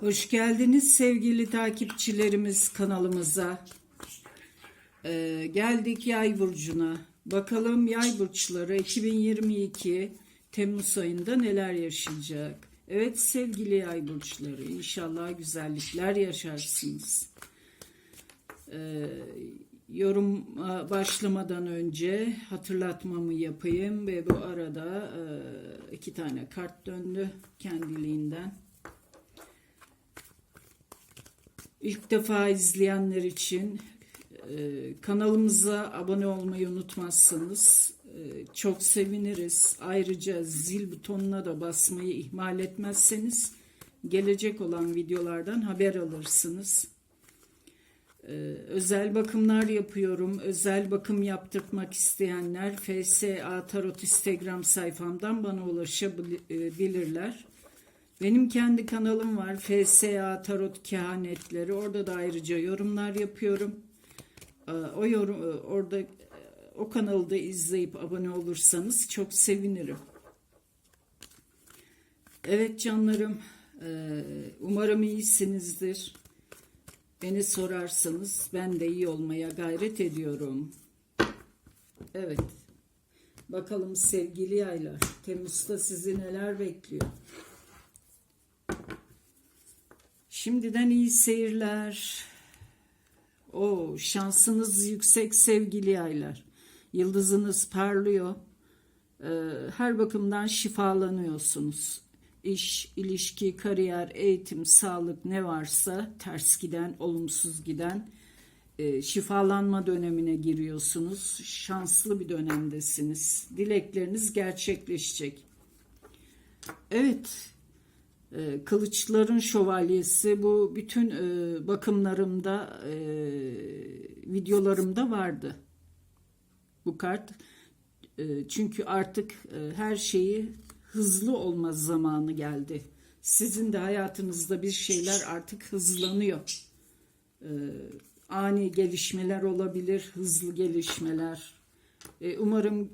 Hoş geldiniz sevgili takipçilerimiz kanalımıza. Ee, geldik Yay burcuna. Bakalım Yay burçları 2022 Temmuz ayında neler yaşayacak? Evet sevgili Yay burçları inşallah güzellikler yaşarsınız. Ee, yorum başlamadan önce hatırlatmamı yapayım ve bu arada e, iki tane kart döndü kendiliğinden. İlk defa izleyenler için e, kanalımıza abone olmayı unutmazsanız e, çok seviniriz. Ayrıca zil butonuna da basmayı ihmal etmezseniz gelecek olan videolardan haber alırsınız. E, özel bakımlar yapıyorum. Özel bakım yaptırtmak isteyenler FSA Tarot Instagram sayfamdan bana ulaşabilirler. Benim kendi kanalım var. FSA Tarot Kehanetleri. Orada da ayrıca yorumlar yapıyorum. Ee, O yorum orada o kanalı da izleyip abone olursanız çok sevinirim. Evet canlarım. e, Umarım iyisinizdir. Beni sorarsanız ben de iyi olmaya gayret ediyorum. Evet. Bakalım sevgili yaylar. Temmuz'da sizi neler bekliyor? Şimdiden iyi seyirler. O şansınız yüksek sevgili yaylar. Yıldızınız parlıyor. Ee, her bakımdan şifalanıyorsunuz. İş, ilişki, kariyer, eğitim, sağlık ne varsa ters giden, olumsuz giden e, şifalanma dönemine giriyorsunuz. Şanslı bir dönemdesiniz. Dilekleriniz gerçekleşecek. Evet, e, Kılıçların Şövalyesi bu bütün e, bakımlarımda, e, videolarımda vardı. Bu kart. E, çünkü artık her şeyi hızlı olma zamanı geldi. Sizin de hayatınızda bir şeyler artık hızlanıyor. E, ani gelişmeler olabilir, hızlı gelişmeler. Umarım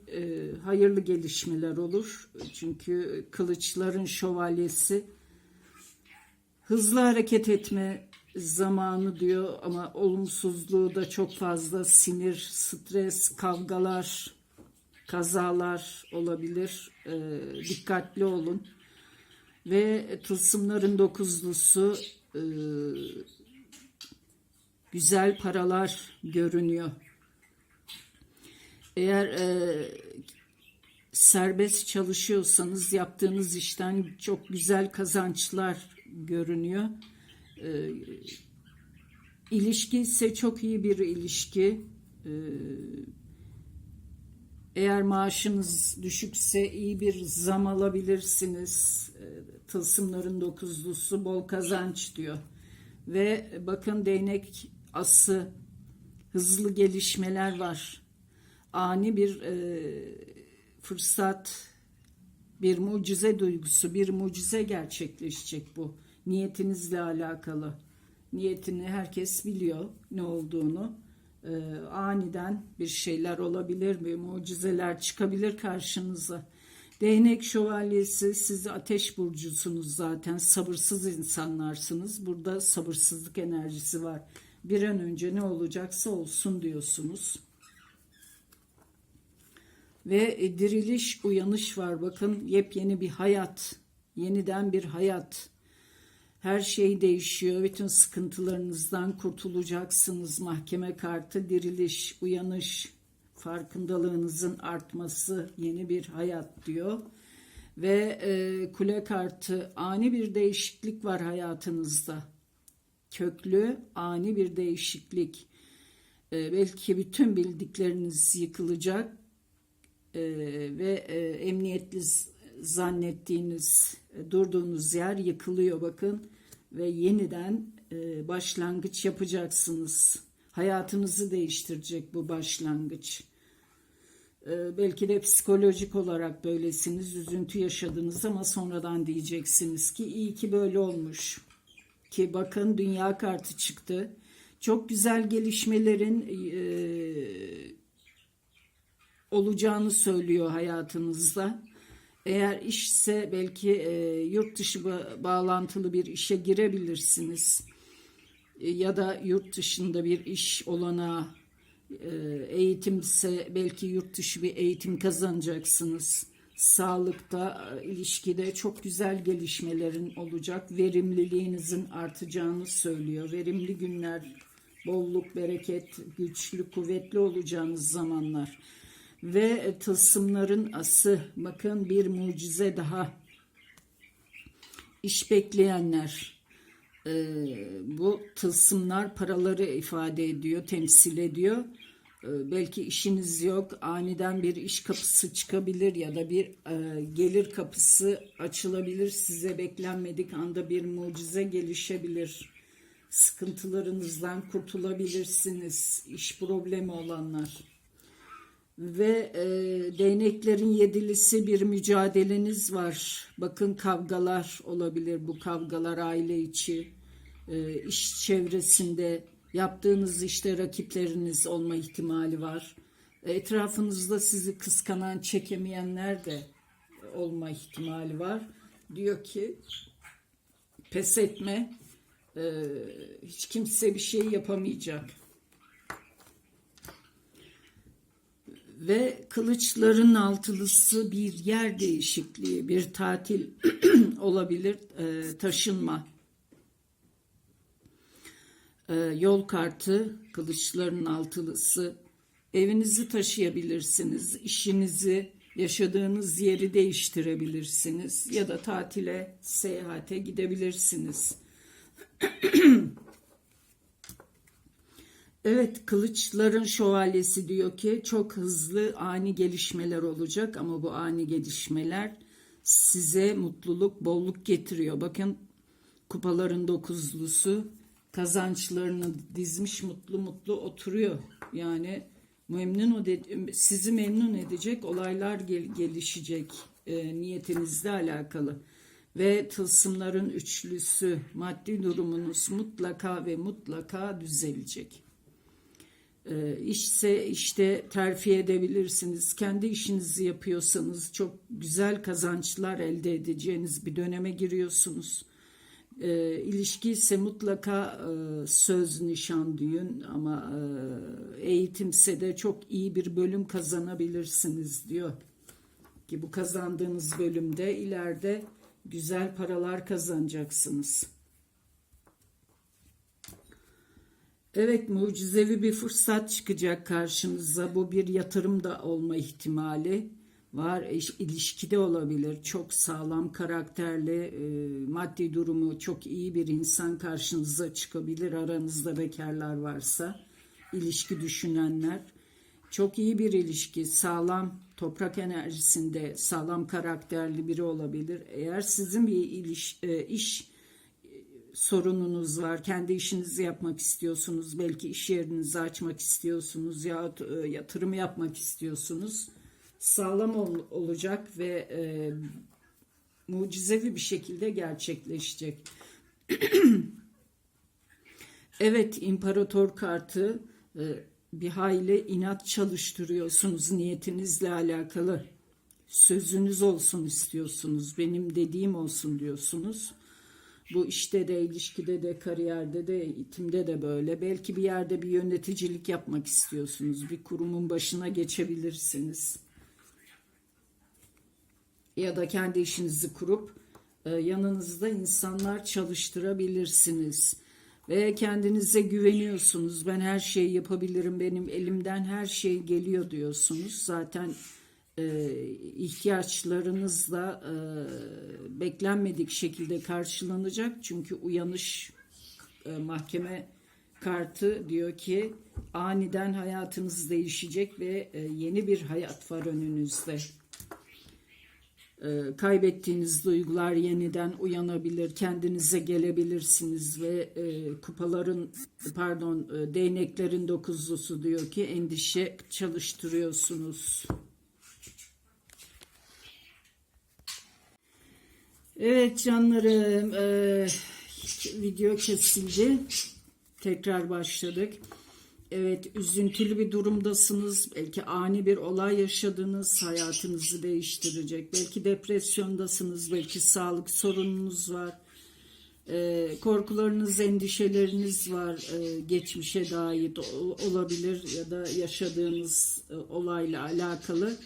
hayırlı gelişmeler olur. Çünkü kılıçların şövalyesi hızlı hareket etme zamanı diyor ama olumsuzluğu da çok fazla sinir, stres, kavgalar, kazalar olabilir. E, dikkatli olun. Ve tılsımların dokuzlusu e, güzel paralar görünüyor. Eğer e, serbest çalışıyorsanız yaptığınız işten çok güzel kazançlar görünüyor. E, ilişki ise çok iyi bir ilişki. E, eğer maaşınız düşükse iyi bir zam alabilirsiniz. E, tılsımların dokuzlusu bol kazanç diyor. Ve bakın değnek ası hızlı gelişmeler var. Ani bir e, fırsat, bir mucize duygusu, bir mucize gerçekleşecek bu. Niyetinizle alakalı. Niyetini herkes biliyor ne olduğunu. E, aniden bir şeyler olabilir mi? Mucizeler çıkabilir karşınıza. Değnek şövalyesi siz ateş burcusunuz zaten. Sabırsız insanlarsınız. Burada sabırsızlık enerjisi var. Bir an önce ne olacaksa olsun diyorsunuz. Ve e, diriliş, uyanış var. Bakın yepyeni bir hayat. Yeniden bir hayat. Her şey değişiyor. Bütün sıkıntılarınızdan kurtulacaksınız. Mahkeme kartı, diriliş, uyanış, farkındalığınızın artması, yeni bir hayat diyor. Ve e, kule kartı, ani bir değişiklik var hayatınızda. Köklü, ani bir değişiklik. E, belki bütün bildikleriniz yıkılacak e, ve e, emniyetli zannettiğiniz e, durduğunuz yer yıkılıyor bakın ve yeniden e, başlangıç yapacaksınız. Hayatınızı değiştirecek bu başlangıç. E, belki de psikolojik olarak böylesiniz, üzüntü yaşadınız ama sonradan diyeceksiniz ki iyi ki böyle olmuş. Ki bakın dünya kartı çıktı. Çok güzel gelişmelerin e, olacağını söylüyor hayatınızda. Eğer işse belki e, yurt dışı ba- bağlantılı bir işe girebilirsiniz. E, ya da yurt dışında bir iş olana eğitimse belki yurt dışı bir eğitim kazanacaksınız. Sağlıkta, e, ilişkide çok güzel gelişmelerin olacak. Verimliliğinizin artacağını söylüyor. Verimli günler, bolluk, bereket, güçlü, kuvvetli olacağınız zamanlar. Ve e, tılsımların ası, bakın bir mucize daha. İş bekleyenler, ee, bu tılsımlar paraları ifade ediyor, temsil ediyor. Ee, belki işiniz yok, aniden bir iş kapısı çıkabilir ya da bir e, gelir kapısı açılabilir. Size beklenmedik anda bir mucize gelişebilir. Sıkıntılarınızdan kurtulabilirsiniz. İş problemi olanlar. Ve e, değneklerin yedilisi bir mücadeleniz var. Bakın kavgalar olabilir. Bu kavgalar aile içi, e, iş çevresinde yaptığınız işte rakipleriniz olma ihtimali var. Etrafınızda sizi kıskanan, çekemeyenler de olma ihtimali var. Diyor ki pes etme, e, hiç kimse bir şey yapamayacak. Ve kılıçların altılısı bir yer değişikliği, bir tatil olabilir, e, taşınma. E, yol kartı, kılıçların altılısı. Evinizi taşıyabilirsiniz, işinizi, yaşadığınız yeri değiştirebilirsiniz ya da tatile, seyahate gidebilirsiniz. Evet, kılıçların şövalyesi diyor ki çok hızlı ani gelişmeler olacak ama bu ani gelişmeler size mutluluk, bolluk getiriyor. Bakın kupaların dokuzlusu kazançlarını dizmiş mutlu mutlu oturuyor. Yani memnun sizi memnun edecek olaylar gel gelişecek e, niyetinizle alakalı ve tılsımların üçlüsü maddi durumunuz mutlaka ve mutlaka düzelecek. E, işse işte terfi edebilirsiniz. Kendi işinizi yapıyorsanız çok güzel kazançlar elde edeceğiniz bir döneme giriyorsunuz. E, ilişki ise mutlaka e, söz, nişan, düğün ama e, eğitimse de çok iyi bir bölüm kazanabilirsiniz diyor. Ki bu kazandığınız bölümde ileride güzel paralar kazanacaksınız. Evet mucizevi bir fırsat çıkacak karşınıza. Bu bir yatırım da olma ihtimali var. İlişkide olabilir. Çok sağlam karakterli, e, maddi durumu çok iyi bir insan karşınıza çıkabilir. Aranızda bekarlar varsa, ilişki düşünenler. Çok iyi bir ilişki, sağlam toprak enerjisinde sağlam karakterli biri olabilir. Eğer sizin bir iliş, e, iş sorununuz var, kendi işinizi yapmak istiyorsunuz, belki iş yerinizi açmak istiyorsunuz ya e, yatırım yapmak istiyorsunuz. Sağlam ol, olacak ve e, mucizevi bir şekilde gerçekleşecek. evet, imparator kartı e, bir hayli inat çalıştırıyorsunuz niyetinizle alakalı. Sözünüz olsun istiyorsunuz, benim dediğim olsun diyorsunuz. Bu işte de, ilişkide de, kariyerde de, eğitimde de böyle. Belki bir yerde bir yöneticilik yapmak istiyorsunuz. Bir kurumun başına geçebilirsiniz. Ya da kendi işinizi kurup e, yanınızda insanlar çalıştırabilirsiniz. Ve kendinize güveniyorsunuz. Ben her şeyi yapabilirim. Benim elimden her şey geliyor diyorsunuz. Zaten e, ihtiyaçlarınız da e, beklenmedik şekilde karşılanacak. Çünkü uyanış e, mahkeme kartı diyor ki aniden hayatınız değişecek ve e, yeni bir hayat var önünüzde. E, kaybettiğiniz duygular yeniden uyanabilir, kendinize gelebilirsiniz ve e, kupaların pardon e, değneklerin dokuzlusu diyor ki endişe çalıştırıyorsunuz. Evet canlarım e, video kesildi. Tekrar başladık. Evet, üzüntülü bir durumdasınız. Belki ani bir olay yaşadınız, hayatınızı değiştirecek. Belki depresyondasınız, belki sağlık sorununuz var. Ee, korkularınız, endişeleriniz var. Ee, geçmişe dair olabilir ya da yaşadığınız e, olayla alakalı.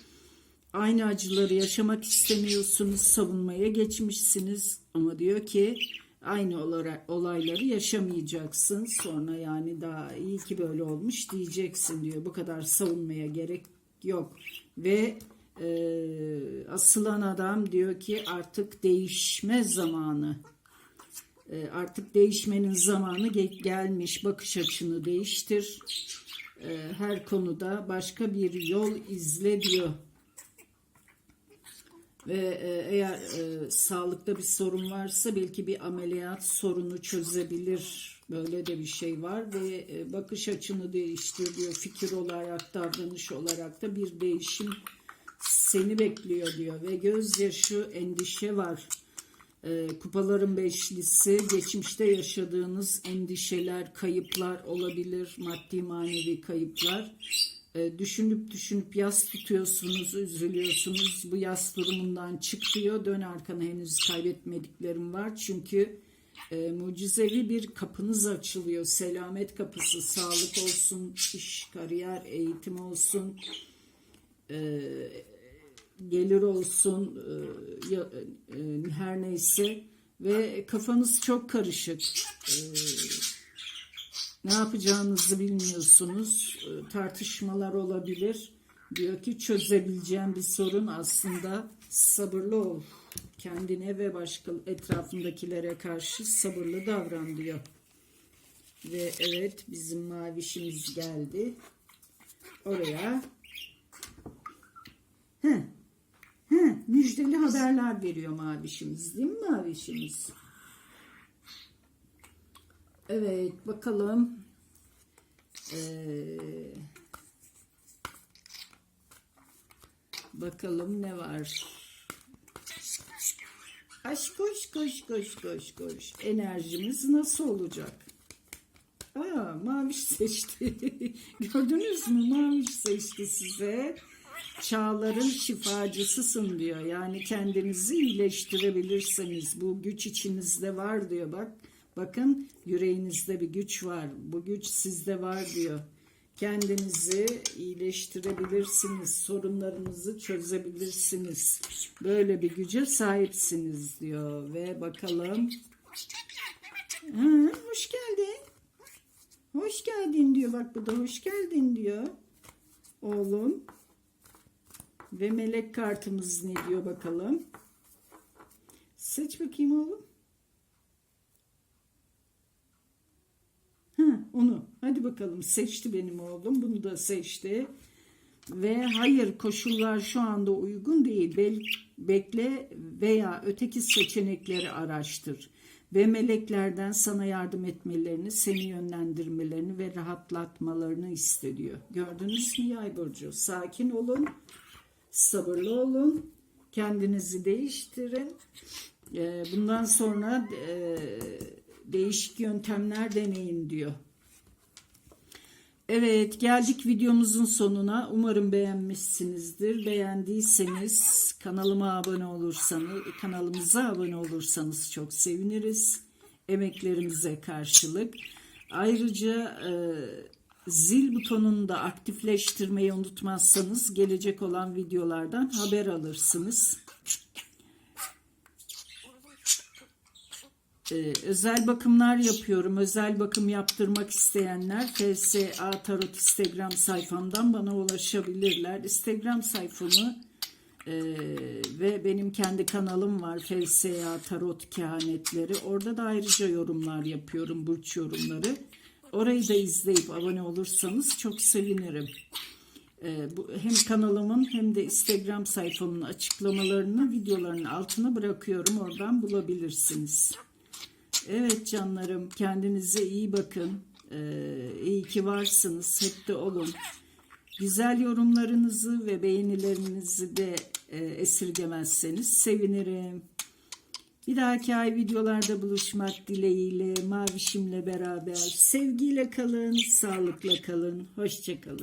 Aynı acıları yaşamak istemiyorsunuz, savunmaya geçmişsiniz ama diyor ki aynı olarak olayları yaşamayacaksın. Sonra yani daha iyi ki böyle olmuş diyeceksin diyor. Bu kadar savunmaya gerek yok. Ve e, asılan adam diyor ki artık değişme zamanı. E, artık değişmenin zamanı ge- gelmiş. Bakış açını değiştir. E, her konuda başka bir yol izle diyor. Ve e, eğer e, sağlıkta bir sorun varsa belki bir ameliyat sorunu çözebilir. Böyle de bir şey var ve e, bakış açını değiştir diyor. Fikir olarak, davranış olarak da bir değişim seni bekliyor diyor. Ve gözyaşı, endişe var. E, kupaların beşlisi, geçmişte yaşadığınız endişeler, kayıplar olabilir, maddi manevi kayıplar. E, düşünüp düşünüp yas tutuyorsunuz, üzülüyorsunuz. Bu yas durumundan çık diyor. Dön arkana henüz kaybetmediklerim var. Çünkü e, mucizevi bir kapınız açılıyor. Selamet kapısı, sağlık olsun, iş, kariyer, eğitim olsun, e, gelir olsun, e, e, her neyse. Ve kafanız çok karışık. E, ne yapacağınızı bilmiyorsunuz. E, Tartışmalar olabilir. Diyor ki çözebileceğin bir sorun aslında sabırlı ol. Kendine ve başka etrafındakilere karşı sabırlı davran diyor. Ve evet bizim mavişimiz geldi. Oraya He. He, müjdeli haberler veriyor mavişimiz değil mi mavişimiz? Evet bakalım. Ee, bakalım ne var? Aşk koş koş koş koş koş. Enerjimiz nasıl olacak? Aa, maviş seçti. Gördünüz mü? Maviş seçti size. Çağların şifacısısın diyor. Yani kendinizi iyileştirebilirsiniz. Bu güç içinizde var diyor. Bak, bakın yüreğinizde bir güç var. Bu güç sizde var diyor. Kendinizi iyileştirebilirsiniz. Sorunlarınızı çözebilirsiniz. Böyle bir güce sahipsiniz diyor. Ve bakalım. Ha, hoş geldin. Hoş geldin diyor. Bak bu da hoş geldin diyor. Oğlum. Ve melek kartımız ne diyor bakalım. Seç bakayım oğlum. Ha, onu. Hadi bakalım seçti benim oğlum. Bunu da seçti. Ve hayır koşullar şu anda uygun değil. Bel, bekle veya öteki seçenekleri araştır. Ve meleklerden sana yardım etmelerini, seni yönlendirmelerini ve rahatlatmalarını istediyor. Gördünüz mü yay burcu? Sakin olun, sabırlı olun, kendinizi değiştirin. Ee, Bundan sonra e, değişik yöntemler deneyin diyor. Evet geldik videomuzun sonuna. Umarım beğenmişsinizdir. Beğendiyseniz kanalıma abone olursanız, kanalımıza abone olursanız çok seviniriz. Emeklerimize karşılık. Ayrıca e, zil butonunu da aktifleştirmeyi unutmazsanız gelecek olan videolardan haber alırsınız. Ee, özel bakımlar yapıyorum. Özel bakım yaptırmak isteyenler FSA Tarot Instagram sayfamdan bana ulaşabilirler. Instagram sayfamı e, ve benim kendi kanalım var FSA Tarot Kehanetleri. Orada da ayrıca yorumlar yapıyorum, burç yorumları. Orayı da izleyip abone olursanız çok sevinirim. Ee, bu, hem kanalımın hem de Instagram sayfamın açıklamalarını videoların altına bırakıyorum. Oradan bulabilirsiniz. Evet canlarım kendinize iyi bakın. Ee, iyi ki varsınız. Hep de olun. Güzel yorumlarınızı ve beğenilerinizi de e, esirgemezseniz sevinirim. Bir dahaki ay videolarda buluşmak dileğiyle, mavişimle beraber. Sevgiyle kalın, sağlıkla kalın, hoşça kalın.